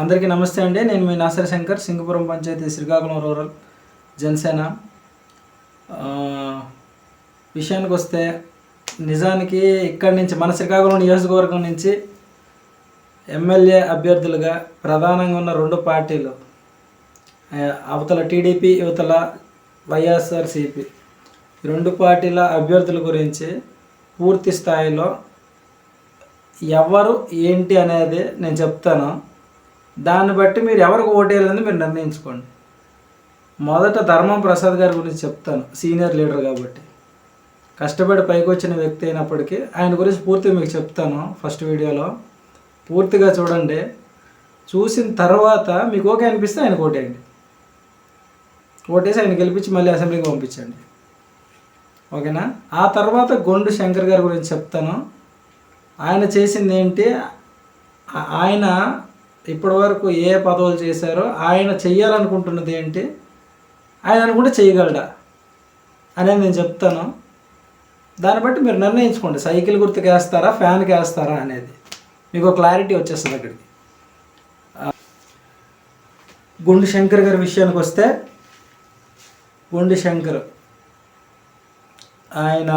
అందరికీ నమస్తే అండి. నేను మీ నాసరి శంకర్ సింగపురం పంచాయతీ శ్రీకాకుళం రూరల్ జనసేన. విషయానికి వస్తే నిజానికి ఇక్కడి నుంచి మన శ్రీకాకుళం నియోజకవర్గం నుంచి ఎమ్మెల్యే అభ్యర్థులుగా ప్రధానంగా ఉన్న రెండు పార్టీలు అవతల టీడీపీ యువతల వైఎస్ఆర్సిపి. రెండు పార్టీల అభ్యర్థుల గురించి పూర్తి స్థాయిలో ఎవరు ఏంటి అనేది నేను చెప్తాను. దాన్ని బట్టి మీరు ఎవరికి ఓటేయాలని మీరు నిర్ణయించుకోండి. మొదట ధర్మం ప్రసాద్ గారి గురించి చెప్తాను సీనియర్ లీడర్ కాబట్టి. కష్టపడి పైకి వచ్చిన వ్యక్తి అయినప్పటికీ ఆయన గురించి పూర్తిగా మీకు చెప్తాను ఫస్ట్ వీడియోలో. పూర్తిగా చూడండి. చూసిన తర్వాత మీకు ఓకే అనిపిస్తే ఆయన ఓటేయండి. ఓటేసి ఆయన గెలిపించి మళ్ళీ అసెంబ్లీకి పంపించండి. ఓకేనా? ఆ తర్వాత గొండు శంకర్ గారి గురించి చెప్తాను. ఆయన చేసింది ఏంటి? ఆయన ఇప్పటి వరకు ఏ పదవులు చేశారో ఆయన చెయ్యాలనుకుంటున్నది ఏంటి? ఆయన అనుకుంటే చేయగలడా అనేది నేను చెప్తాను. దాన్ని బట్టి మీరు నిర్ణయించుకోండి. సైకిల్ గుర్తుకు వేస్తారా ఫ్యాన్కి వేస్తారా అనేది. మీకు క్లారిటీ వచ్చేస్తుంది అక్కడికి. గుండు శంకర్ గారి విషయానికి వస్తే గుండు శంకర్ ఆయన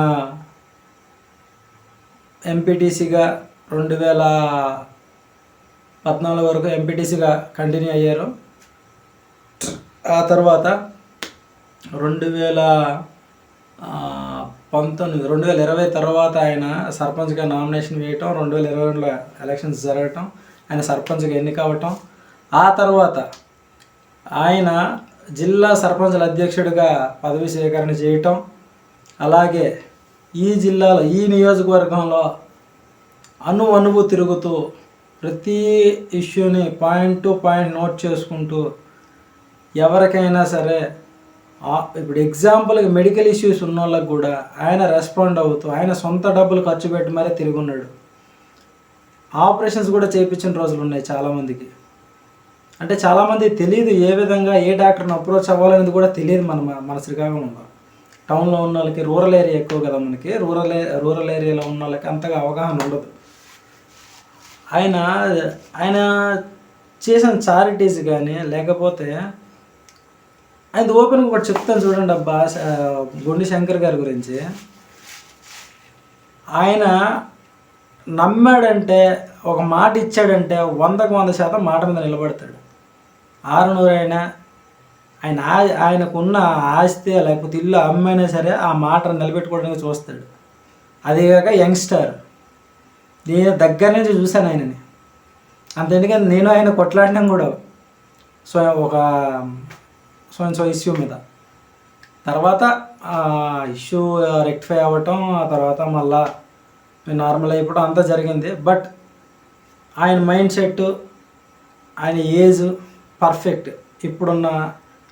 ఎంపీటీసీగా రెండు వేల పద్నాలుగు వరకు ఎంపీటీసీగా కంటిన్యూ అయ్యారు. ఆ తర్వాత రెండు వేల పంతొమ్మిది రెండు వేల ఇరవై తర్వాత ఆయన సర్పంచ్గా నామినేషన్ వేయటం రెండు వేల ఇరవై రెండులో ఎలక్షన్స్ జరగటం ఆయన సర్పంచ్గా ఎన్నిక అవ్వటం. ఆ తర్వాత ఆయన జిల్లా సర్పంచుల అధ్యక్షుడిగా పదవి స్వీకరణ చేయటం. అలాగే ఈ జిల్లాలో ఈ నియోజకవర్గంలో అణు అణువు తిరుగుతూ ప్రతి ఇష్యూని పాయింట్ టు పాయింట్ నోట్ చేసుకుంటూ ఎవరికైనా సరే ఇప్పుడు ఎగ్జాంపుల్కి మెడికల్ ఇష్యూస్ ఉన్న వాళ్ళకి కూడా ఆయన రెస్పాండ్ అవుతూ ఆయన సొంత డబ్బులు ఖర్చు పెట్టి మరీ తిరిగి ఉన్నాడు. ఆపరేషన్స్ కూడా చేయించిన రోజులు ఉన్నాయి చాలామందికి. అంటే చాలామంది తెలియదు ఏ విధంగా ఏ డాక్టర్ని అప్రోచ్ అవ్వాలనేది కూడా తెలియదు మన మన శ్రీకాకుళంలో. టౌన్లో ఉన్న వాళ్ళకి రూరల్ ఏరియా ఎక్కువ కదా మనకి రూరల్ ఏ- రూరల్ ఏరియాలో ఉన్న వాళ్ళకి అంతగా అవగాహన ఉండదు. ఆయన ఆయన చేసిన చారిటీస్ కానీ లేకపోతే ఆయన ఓపెన్గా ఒకటి చెప్తాను చూడండి అబ్బా గుండి శంకర్ గారి గురించి. ఆయన నమ్మాడంటే ఒక మాట ఇచ్చాడంటే వందకు వంద శాతం మాట మీద నిలబడతాడు. ఆరునూరైనా ఆయన ఆ- ఆయనకున్న ఆస్తి లేకపోతే ఇల్లు అమ్మైనా సరే ఆ మాటను నిలబెట్టుకోవడానికి చూస్తాడు. అదేగాక యంగ్స్టర్. నేను దగ్గర నుంచి చూశాను ఆయనని. అంత ఎందుకంటే నేను ఆయన కొట్లాడినాం కూడా. సో ఒక సో సో ఇష్యూ మీద. తర్వాత ఇష్యూ రెక్టిఫై అవ్వటం ఆ తర్వాత మళ్ళా నార్మల్ అయిపోవడం అంతా జరిగింది. బట్ ఆయన మైండ్ సెట్ ఆయన ఏజ్ పర్ఫెక్ట్ ఇప్పుడున్న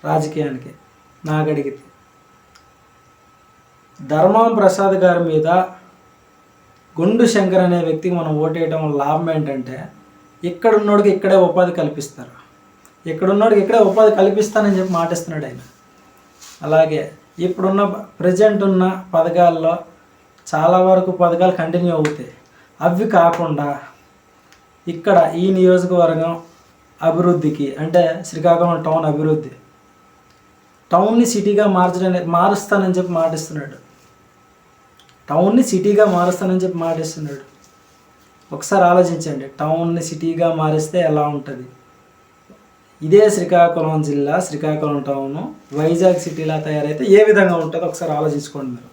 రాజకీయానికి నాకు అడిగితే ధర్మం ప్రసాద్ గారి మీద గుండు శంకర్ అనే వ్యక్తికి మనం ఓటేయడం వల్ల లాభం ఏంటంటే ఇక్కడ ఉన్నోడికి ఇక్కడే ఉపాధి కల్పిస్తారు. ఇక్కడ ఉన్నోడికి ఇక్కడే ఉపాధి కల్పిస్తానని చెప్పి మాటిస్తున్నాడు ఆయన. అలాగే ఇప్పుడున్న ప్రజెంట్ ఉన్న పథకాల్లో చాలా వరకు పథకాలు కంటిన్యూ అవుతాయి. అవి కాకుండా ఇక్కడ ఈ నియోజకవర్గం అభివృద్ధికి అంటే శ్రీకాకుళం టౌన్ అభివృద్ధి టౌన్ని సిటీగా మార్చడానికి మారుస్తానని చెప్పి మాటిస్తున్నాడు. టౌన్ని సిటీగా మారుస్తానని చెప్పి మాటిస్తున్నాడు. ఒకసారి ఆలోచించండి టౌన్ని సిటీగా మారిస్తే ఎలా ఉంటుంది? ఇదే శ్రీకాకుళం జిల్లా శ్రీకాకుళం టౌను వైజాగ్ సిటీలా తయారైతే ఏ విధంగా ఉంటుందో ఒకసారి ఆలోచించుకోండి మీరు.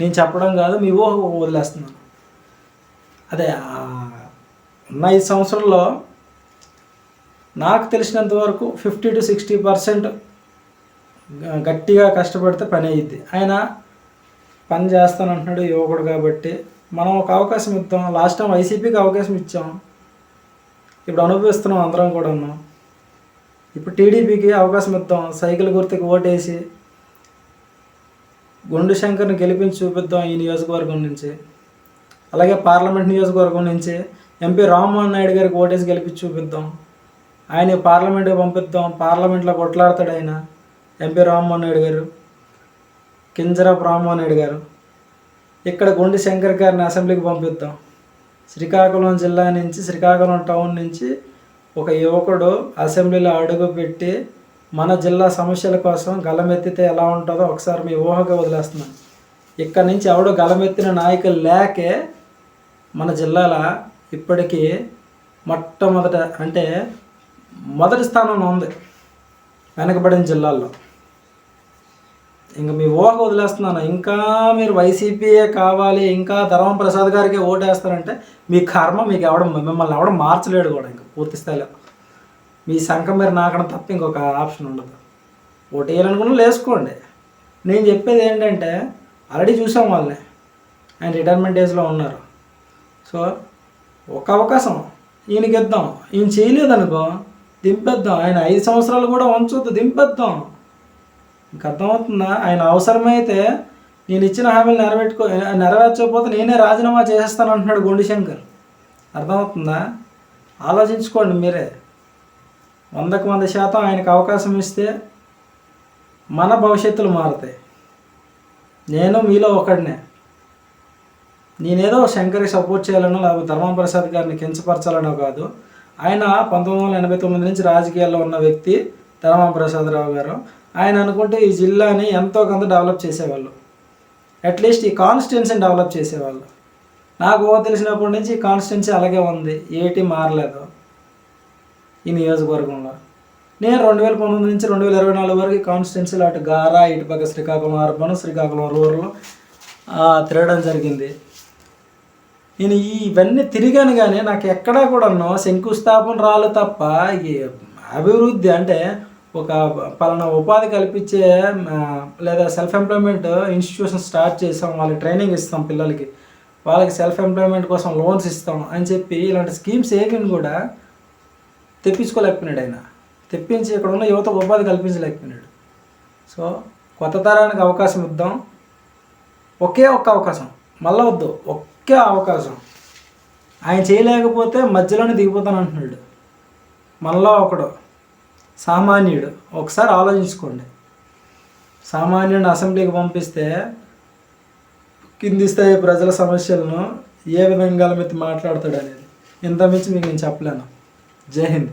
నేను చెప్పడం కాదు మీ ఊహ వదిలేస్తున్నాను. అదే ఉన్న ఐదు సంవత్సరంలో నాకు తెలిసినంత వరకు ఫిఫ్టీ టు సిక్స్టీ పర్సెంట్ గట్టిగా కష్టపడితే పని అయ్యిద్ది ఆయన పని చేస్తానంటున్నాడు యువకుడు కాబట్టి మనం ఒక అవకాశం ఇద్దాం. లాస్ట్ టైం వైసీపీకి అవకాశం ఇచ్చాం. ఇప్పుడు అనుభవిస్తున్నాం అందరం కూడాను. ఇప్పుడు టీడీపీకి అవకాశం ఇద్దాం. సైకిల్ గుర్తుకి ఓటేసి గుండు శంకర్ని గెలిపించి చూపిద్దాం ఈ నియోజకవర్గం నుంచి. అలాగే పార్లమెంట్ నియోజకవర్గం నుంచి ఎంపీ రామ్మోహన్ నాయుడు గారికి ఓటేసి గెలిపించి చూపిద్దాం. ఆయన పార్లమెంట్కి పంపిద్దాం. పార్లమెంట్లో కొట్లాడతాడు ఆయన ఎంపీ రామ్మోహన్ నాయుడు గారు. కింజరాపు రామ్మోహన్ రెడ్డి గారు. ఇక్కడ గుండి శంకర్ గారిని అసెంబ్లీకి పంపిద్దాం. శ్రీకాకుళం జిల్లా నుంచి శ్రీకాకుళం టౌన్ నుంచి ఒక యువకుడు అసెంబ్లీలో అడుగు పెట్టి మన జిల్లా సమస్యల కోసం గలమెత్తితే ఎలా ఉంటుందో ఒకసారి మీ ఊహగా వదిలేస్తున్నాను ఇక్కడ నుంచి ఎవడు గలమెత్తిన నాయకులు లేకే మన జిల్లాల ఇప్పటికీ మొట్టమొదట అంటే మొదటి స్థానంలో ఉంది వెనకబడిన జిల్లాల్లో. ఇంకా మీ ఊహ వదిలేస్తున్నాను. ఇంకా మీరు వైసీపీయే కావాలి ఇంకా ధర్మం ప్రసాద్ గారికి ఓటేస్తారంటే మీ కర్మ మీకు ఎవడం మిమ్మల్ని ఎవడం మార్చలేడు కూడా ఇంకా పూర్తి స్థాయిలో. మీ సంఖం మీరు నాకడం తప్ప ఇంకొక ఆప్షన్ ఉండదు. ఓటేయాలనుకున్నా లేసుకోండి. నేను చెప్పేది ఏంటంటే ఆల్రెడీ చూసాం వాళ్ళని. ఆయన రిటైర్మెంట్ ఏజ్లో ఉన్నారు. సో ఒక అవకాశం. ఈయనకి ఇద్దాం. ఈయన చేయలేదనుకో దింపేద్దాం. ఆయన ఐదు సంవత్సరాలు కూడా ఉంచొద్దు దింపేద్దాం. ఇంకా అర్థమవుతుందా? ఆయన అవసరమైతే నేను ఇచ్చిన హామీలు నెరవేర్చుకో నెరవేర్చకపోతే నేనే రాజీనామా చేసేస్తాను అంటున్నాడు గొండి శంకర్. అర్థమవుతుందా? ఆలోచించుకోండి మీరే. వందకు వంద శాతం ఆయనకు అవకాశం ఇస్తే మన భవిష్యత్తులు మారుతాయి. నేను మీలో ఒకడినే. నేనేదో శంకర్కి సపోర్ట్ చేయాలనో లేకపోతే ధర్మం ప్రసాద్ గారిని కించపరచాలనో కాదు. ఆయన పంతొమ్మిది వందల ఎనభై తొమ్మిది నుంచి రాజకీయాల్లో ఉన్న వ్యక్తి ధర్మం ప్రసాద్ రావు గారు. ఆయన అనుకుంటే ఈ జిల్లాని ఎంతో కొంత డెవలప్ చేసేవాళ్ళు. అట్లీస్ట్ ఈ కాన్స్టిట్యున్సీని డెవలప్ చేసేవాళ్ళు. నాకు ఓ తెలిసినప్పటి నుంచి ఈ కాన్స్టిట్యున్సీ అలాగే ఉంది. ఏటి మారలేదు ఈ నియోజకవర్గంలో. నేను రెండు వేల పంతొమ్మిది నుంచి రెండు వేల ఇరవై నాలుగు వరకు కాన్స్టిట్యున్సీలో అటు గారా ఇటు పక్క శ్రీకాకుళం అర్బన్ శ్రీకాకుళం రూరల్ తిరగడం జరిగింది. నేను ఇవన్నీ తిరిగాను కానీ నాకు ఎక్కడా కూడాను శంకుస్థాపన రాలు తప్ప ఈ అభివృద్ధి అంటే ఒక పలానా ఉపాధి కల్పించే లేదా సెల్ఫ్ ఎంప్లాయ్మెంట్ ఇన్స్టిట్యూషన్ స్టార్ట్ చేసాం వాళ్ళకి ట్రైనింగ్ ఇస్తాం పిల్లలకి. వాళ్ళకి సెల్ఫ్ ఎంప్లాయ్మెంట్ కోసం లోన్స్ ఇస్తాం అని చెప్పి ఇలాంటి స్కీమ్స్ ఏవి కూడా తెప్పించుకోలేకపోయినాడు ఆయన. తెప్పించి ఇక్కడ ఉన్న యువత ఉపాధి కల్పించలేకపోయినాడు. సో కొత్త తరానికి అవకాశం ఇద్దాం. ఒకే ఒక్క అవకాశం మళ్ళా వద్దు ఒకే అవకాశం. ఆయన చేయలేకపోతే మధ్యలోనే దిగిపోతాను అంటున్నాడు మనలో ఒకడు. సామాన్యుడు. ఒకసారి ఆలోచించుకోండి. సామాన్యుడిని అసెంబ్లీకి పంపిస్తే కింది స్థాయి ప్రజల సమస్యలను ఏ విధంగా మీతో మాట్లాడతాడు అనేది ఇంత మించి మీకు నేను చెప్పలేను. జై హింద్.